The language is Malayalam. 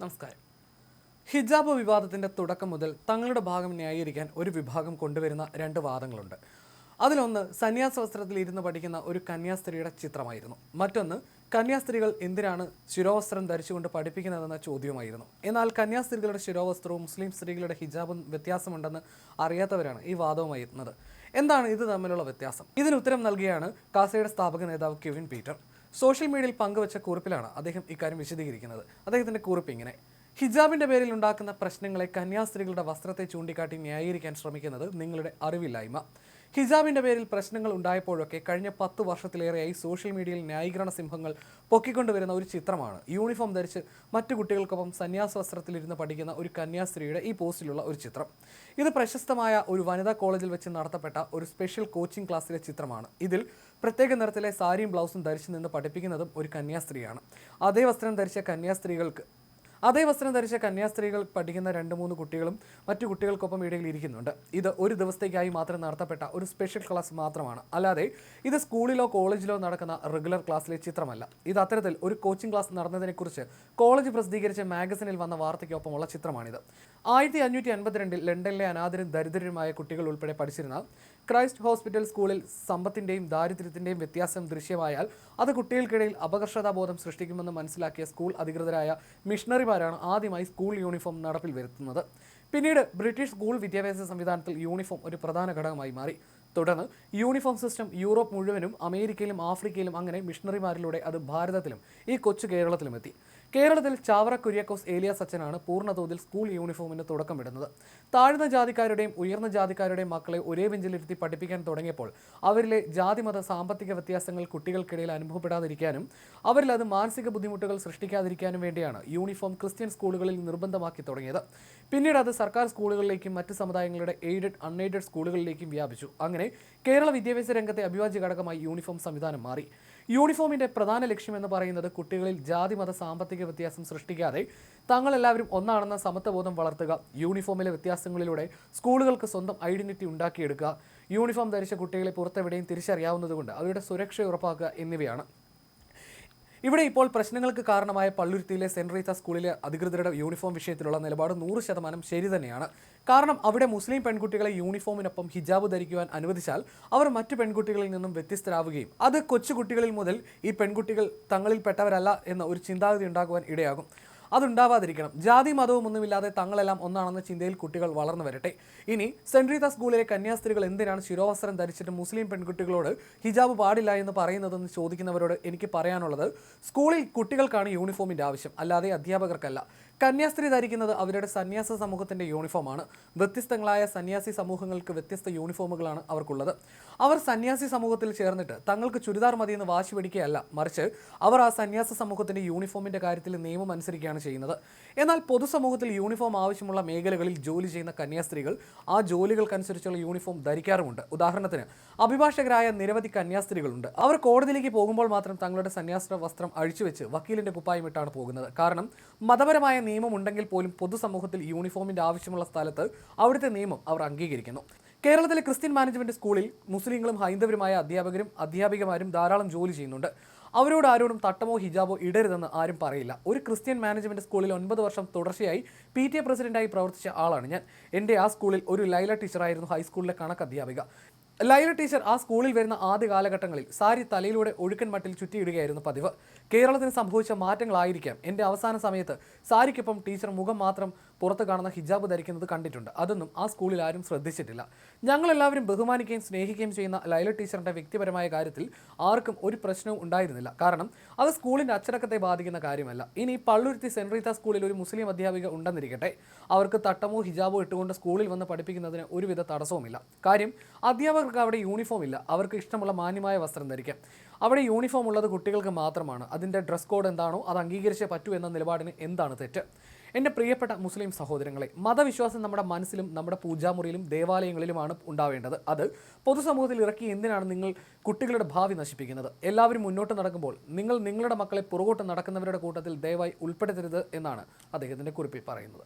നമസ്കാരം. ഹിജാബ് വിവാദത്തിന്റെ തുടക്കം മുതൽ തങ്ങളുടെ ഭാഗം ന്യായീകരിക്കാൻ ഒരു വിഭാഗം കൊണ്ടുവരുന്ന രണ്ട് വാദങ്ങളുണ്ട്. അതിലൊന്ന് സന്യാസ വസ്ത്രത്തിൽ ഇരുന്ന് പഠിക്കുന്ന ഒരു കന്യാസ്ത്രീയുടെ ചിത്രമായിരുന്നു. മറ്റൊന്ന് കന്യാസ്ത്രീകൾ എന്തിനാണ് ശിരോവസ്ത്രം ധരിച്ചുകൊണ്ട് പഠിപ്പിക്കുന്നതെന്ന ചോദ്യമായിരുന്നു എന്നാൽ കന്യാസ്ത്രീകളുടെ ശിരോവസ്ത്രവും മുസ്ലിം സ്ത്രീകളുടെ ഹിജാബും വ്യത്യാസമുണ്ടെന്ന് അറിയാത്തവരാണ് ഈ വാദവുമായിരുന്നത്. എന്താണ് ഇത് തമ്മിലുള്ള വ്യത്യാസം? ഇതിന് ഉത്തരം നൽകിയാണ് കാസയുടെ സ്ഥാപക നേതാവ് കെവിൻ പീറ്റർ. സോഷ്യൽ മീഡിയയിൽ പങ്കുവച്ച കുറിപ്പിലാണ് അദ്ദേഹം ഇക്കാര്യം വിശദീകരിക്കുന്നത്. അദ്ദേഹത്തിന്റെ കുറിപ്പ് ഇങ്ങനെ. ഹിജാബിന്റെ പേരിൽ ഉണ്ടാക്കുന്ന പ്രശ്നങ്ങളെ കന്യാസ്ത്രീകളുടെ വസ്ത്രത്തെ ചൂണ്ടിക്കാട്ടി ന്യായീകരിക്കാൻ ശ്രമിക്കുന്നത് നിങ്ങളുടെ അറിവില്ലായ്മ. ഹിജാബിന്റെ പേരിൽ പ്രശ്നങ്ങൾ ഉണ്ടായപ്പോഴൊക്കെ കഴിഞ്ഞ പത്ത് വർഷത്തിലേറെയായി സോഷ്യൽ മീഡിയയിൽ ന്യായീകരണ സിംഹങ്ങൾ പൊക്കിക്കൊണ്ടുവരുന്ന ഒരു ചിത്രമാണ്. യൂണിഫോം ധരിച്ച് മറ്റു കുട്ടികൾക്കൊപ്പം സന്യാസ വസ്ത്രത്തിലിരുന്ന് പഠിക്കുന്ന ഒരു കന്യാസ്ത്രീയുടെ ഈ പോസ്റ്റിലുള്ള ഒരു ചിത്രം. ഇത് പ്രശസ്തമായ ഒരു വനിതാ കോളേജിൽ വെച്ച് നടത്തപ്പെട്ട ഒരു സ്പെഷ്യൽ കോച്ചിംഗ് ക്ലാസ്സിലെ ചിത്രമാണ്. ഇതിൽ പ്രത്യേക നിറത്തിലെ സാരിയും ബ്ലൗസും ധരിച്ചു നിന്ന് പഠിപ്പിക്കുന്നതും ഒരു കന്യാസ്ത്രീയാണ്. അതേ വസ്ത്രം ധരിച്ച കന്യാസ്ത്രീകൾക്ക് അതേ വസ്ത്രം ധരിച്ച കന്യാസ്ത്രീകൾ പഠിക്കുന്ന രണ്ട് മൂന്ന് കുട്ടികളും മറ്റു കുട്ടികൾക്കൊപ്പം ഇടയിൽ ഇരിക്കുന്നുണ്ട്. ഇത് ഒരു ദിവസത്തേക്കായി മാത്രം നടത്തപ്പെട്ട ഒരു സ്പെഷ്യൽ ക്ലാസ് മാത്രമാണ്. അല്ലാതെ ഇത് സ്കൂളിലോ കോളേജിലോ നടക്കുന്ന റെഗുലർ ക്ലാസ്സിലെ ചിത്രമല്ല. ഇത് അത്തരത്തിൽ ഒരു കോച്ചിംഗ് ക്ലാസ് നടന്നതിനെക്കുറിച്ച് കോളേജ് പ്രസിദ്ധീകരിച്ച മാഗസിനിൽ വന്ന വാർത്തയ്ക്കൊപ്പമുള്ള ചിത്രമാണിത്. ആയിരത്തി അഞ്ഞൂറ്റി അൻപത്തിരണ്ടിൽ ലണ്ടനിലെ അനാഥരും ദരിദ്രരുമായ കുട്ടികൾ ഉൾപ്പെടെ പഠിച്ചിരുന്ന ക്രൈസ്റ്റ് ഹോസ്പിറ്റൽ സ്കൂളിൽ സമ്പത്തിന്റെയും ദാരിദ്ര്യത്തിന്റെയും വ്യത്യാസം ദൃശ്യമായാൽ അത് കുട്ടികൾക്കിടയിൽ അപകർഷതാബോധം സൃഷ്ടിക്കുമെന്ന് മനസ്സിലാക്കിയ സ്കൂൾ അധികൃതരായ മിഷണറിമാരാണ് ആദ്യമായി സ്കൂൾ യൂണിഫോം നടപ്പിൽ വരുത്തുന്നത്. പിന്നീട് ബ്രിട്ടീഷ് സ്കൂൾ വിദ്യാഭ്യാസ സംവിധാനത്തിൽ യൂണിഫോം ഒരു പ്രധാന ഘടകമായി മാറി. തുടർന്ന് യൂണിഫോം സിസ്റ്റം യൂറോപ്പ് മുഴുവനും അമേരിക്കയിലും ആഫ്രിക്കയിലും അങ്ങനെ മിഷണറിമാരിലൂടെ അത് ഭാരതത്തിലും ഈ കൊച്ചു കേരളത്തിലും എത്തി. കേരളത്തിൽ ചാവറ കുര്യാക്കോസ് ഏലിയ സച്ചനാണ് പൂർണതോതിൽ സ്കൂൾ യൂണിഫോമിന് തുടക്കമിടുന്നത് താഴ്ന്ന ജാതിക്കാരുടെയും ഉയർന്ന ജാതിക്കാരുടെയും മക്കളെ ഒരേ ബെഞ്ചിലിരുത്തി പഠിപ്പിക്കാൻ തുടങ്ങിയപ്പോൾ അവരിലെ ജാതിമത സാമ്പത്തിക വ്യത്യാസങ്ങൾ കുട്ടികൾക്കിടയിൽ അനുഭവപ്പെടാതിരിക്കാനും അവരിൽ അത് മാനസിക ബുദ്ധിമുട്ടുകൾ സൃഷ്ടിക്കാതിരിക്കാനും വേണ്ടിയാണ് യൂണിഫോം ക്രിസ്ത്യൻ സ്കൂളുകളിൽ നിർബന്ധമാക്കി തുടങ്ങിയത്. പിന്നീട് അത് സർക്കാർ സ്കൂളുകളിലേക്കും മറ്റ് സമുദായങ്ങളുടെ എയ്ഡഡ് അൺഎയ്ഡഡ് സ്കൂളുകളിലേക്കും വ്യാപിച്ചു. അങ്ങനെ കേരള വിദ്യാഭ്യാസ രംഗത്തെ അഭിവാജ്യ ഘടകമായി യൂണിഫോം സംവിധാനം മാറി. യൂണിഫോമിന്റെ പ്രധാന ലക്ഷ്യമെന്ന് പറയുന്നത് കുട്ടികളിൽ ജാതി മത സാമ്പത്തിക വ്യത്യാസം സൃഷ്ടിക്കാതെ തങ്ങളെല്ലാവരും ഒന്നാണെന്ന സമത്വബോധം വളർത്തുക യൂണിഫോമിലെ വ്യത്യാസങ്ങളിലൂടെ സ്കൂളുകൾക്ക് സ്വന്തം ഐഡന്റിറ്റി ഉണ്ടാക്കിയെടുക്കുക യൂണിഫോം ധരിച്ച കുട്ടികളെ പുറത്തെവിടെയും തിരിച്ചറിയാവുന്നതുകൊണ്ട് അവരുടെ സുരക്ഷ ഉറപ്പാക്കുക എന്നിവയാണ്. ഇവിടെ ഇപ്പോൾ പ്രശ്നങ്ങൾക്ക് കാരണമായ പള്ളുരുത്തിയിലെ സെന്റ് റീത്ത സ്കൂളിലെ അധികൃതരുടെ യൂണിഫോം വിഷയത്തിലുള്ള നിലപാട് നൂറ് ശതമാനം ശരി തന്നെയാണ്. കാരണം അവിടെ മുസ്ലിം പെൺകുട്ടികളെ യൂണിഫോമിനൊപ്പം ഹിജാബ് ധരിക്കുവാൻ അനുവദിച്ചാൽ അവർ മറ്റു പെൺകുട്ടികളിൽ നിന്നും വ്യത്യസ്തരാവുകയും അത് കൊച്ചുകുട്ടികളിൽ മുതൽ ഈ പെൺകുട്ടികൾ തങ്ങളിൽപ്പെട്ടവരല്ല എന്ന ഒരു ചിന്താഗതി ഉണ്ടാകുവാൻ ഇടയാകും. അതുണ്ടാവാതിരിക്കണം. ജാതി മതവും ഒന്നുമില്ലാതെ തങ്ങളെല്ലാം ഒന്നാണെന്ന ചിന്തയിൽ കുട്ടികൾ വളർന്നു വരട്ടെ. ഇനി റീത്ത സ്കൂളിലെ കന്യാസ്ത്രീകൾ എന്തിനാണ് ശിരോവസ്ത്രം ധരിച്ചിട്ട് മുസ്ലിം പെൺകുട്ടികളോട് ഹിജാബ് പാടില്ല എന്ന് പറയുന്നതെന്ന് ചോദിക്കുന്നവരോട് എനിക്ക് പറയാനുള്ളത് സ്കൂളിൽ കുട്ടികൾക്കാണ് യൂണിഫോമിന്റെ ആവശ്യം അല്ലാതെ അധ്യാപകർക്കല്ല. കന്യാസ്ത്രീ ധരിക്കുന്നത് അവരുടെ സന്യാസ സമൂഹത്തിന്റെ യൂണിഫോമാണ്. വ്യത്യസ്തങ്ങളായ സന്യാസി സമൂഹങ്ങൾക്ക് വ്യത്യസ്ത യൂണിഫോമുകളാണ് അവർക്കുള്ളത്. അവർ സന്യാസി സമൂഹത്തിൽ ചേർന്നിട്ട് തങ്ങൾക്ക് ചുരിദാർ മതിയെന്ന് വാശി പിടിക്കുകയല്ല മറിച്ച് അവർ ആ സന്യാസ സമൂഹത്തിന്റെ യൂണിഫോമിന്റെ കാര്യത്തിൽ നിയമം അനുസരിക്കുകയാണ് ചെയ്യുന്നത്. എന്നാൽ പൊതുസമൂഹത്തിൽ യൂണിഫോം ആവശ്യമുള്ള മേഖലകളിൽ ജോലി ചെയ്യുന്ന കന്യാസ്ത്രീകൾ ആ ജോലികൾക്കനുസരിച്ചുള്ള യൂണിഫോം ധരിക്കാറുമുണ്ട്. ഉദാഹരണത്തിന് അഭിഭാഷകരായ നിരവധി കന്യാസ്ത്രീകളുണ്ട്. അവർ കോടതിയിലേക്ക് പോകുമ്പോൾ മാത്രം തങ്ങളുടെ സന്യാസ വസ്ത്രം അഴിച്ചുവെച്ച് വക്കീലിന്റെ കുപ്പായമിട്ടാണ് പോകുന്നത്. കാരണം മതപരമായ നിയമം ഉണ്ടെങ്കിൽ പോലും പൊതുസമൂഹത്തിൽ യൂണിഫോമിന്റെ ആവശ്യമുള്ള സ്ഥലത്ത് അവിടുത്തെ നിയമം അവർ അംഗീകരിക്കുന്നു. കേരളത്തിലെ ക്രിസ്ത്യൻ മാനേജ്മെന്റ് സ്കൂളിൽ മുസ്ലിങ്ങളും ഹൈന്ദവരുമായ അധ്യാപകരും അധ്യാപികമാരും ധാരാളം ജോലി ചെയ്യുന്നുണ്ട്. അവരോട് ആരോടും തട്ടമോ ഹിജാബോ ഇടരുതെന്ന് ആരും പറയില്ല. ഒരു ക്രിസ്ത്യൻ മാനേജ്മെന്റ് സ്കൂളിൽ ഒൻപത് വർഷം തുടർച്ചയായി പി ടി എ പ്രസിഡന്റായി പ്രവർത്തിച്ച ആളാണ് ഞാൻ. എന്റെ ആ സ്കൂളിൽ ഒരു ലൈല ടീച്ചറായിരുന്നു ഹൈസ്കൂളിലെ കണക്ക് അധ്യാപിക. ലൈല ടീച്ചർ ആ സ്കൂളിൽ വരുന്ന ആദ്യ കാലഘട്ടങ്ങളിൽ സാരി തലയിലൂടെ ഒഴുക്കൻ മട്ടിൽ ചുറ്റിയിടുകയായിരുന്നു പതിവ്. കേരളത്തിന് സംഭവിച്ച മാറ്റങ്ങളായിരിക്കാം. എന്റെ അവസാന സമയത്ത് സാരിക്കൊപ്പം ടീച്ചർ മുഖം മാത്രം പുറത്ത് കാണുന്ന ഹിജാബ് ധരിക്കുന്നത് കണ്ടിട്ടുണ്ട്. അതൊന്നും ആ സ്കൂളിൽ ആരും ശ്രദ്ധിച്ചിട്ടില്ല. ഞങ്ങളെല്ലാവരും ബഹുമാനിക്കുകയും സ്നേഹിക്കുകയും ചെയ്യുന്ന ലൈല ടീച്ചറിന്റെ വ്യക്തിപരമായ കാര്യത്തിൽ ആർക്കും ഒരു പ്രശ്നവും ഉണ്ടായിരുന്നില്ല. കാരണം അത് സ്കൂളിന്റെ അച്ചടക്കത്തെ ബാധിക്കുന്ന കാര്യമല്ല. ഇനി പള്ളുരുത്തി സെന്റ് റീത്ത സ്കൂളിൽ ഒരു മുസ്ലിം അധ്യാപിക ഉണ്ടെന്നിരിക്കട്ടെ. അവർക്ക് തട്ടമോ ഹിജാബോ ഇട്ടുകൊണ്ട് സ്കൂളിൽ വന്ന് പഠിപ്പിക്കുന്നതിന് ഒരുവിധ തടസ്സവുമില്ല. കാര്യം അധ്യാപകർക്ക് അവിടെ യൂണിഫോം ഇല്ല. അവർക്ക് ഇഷ്ടമുള്ള മാന്യമായ വസ്ത്രം ധരിക്കാം. അവിടെ യൂണിഫോം ഉള്ളത് കുട്ടികൾക്ക് മാത്രമാണ്. അതിന്റെ ഡ്രസ് കോഡ് എന്താണോ അത് അംഗീകരിച്ചേ പറ്റൂ എന്ന നിലപാടിന് എന്താണ് തെറ്റ്? എന്റെ പ്രിയപ്പെട്ട മുസ്ലിം സഹോദരങ്ങളെ മതവിശ്വാസം നമ്മുടെ മനസ്സിലും നമ്മുടെ പൂജാമുറിയിലും ദേവാലയങ്ങളിലുമാണ് ഉണ്ടാവേണ്ടത്. അത് പൊതുസമൂഹത്തിൽ ഇറക്കി എന്തിനാണ് നിങ്ങൾ കുട്ടികളുടെ ഭാവി നശിപ്പിക്കുന്നത്? എല്ലാവരും മുന്നോട്ട് നടക്കുമ്പോൾ നിങ്ങൾ നിങ്ങളുടെ മക്കളെ പുറകോട്ട് നടക്കുന്നവരുടെ കൂട്ടത്തിൽ ദയവായി ഉൾപ്പെടുത്തരുത് എന്നാണ് അദ്ദേഹത്തിന്റെ കുറിപ്പിൽ പറയുന്നത്.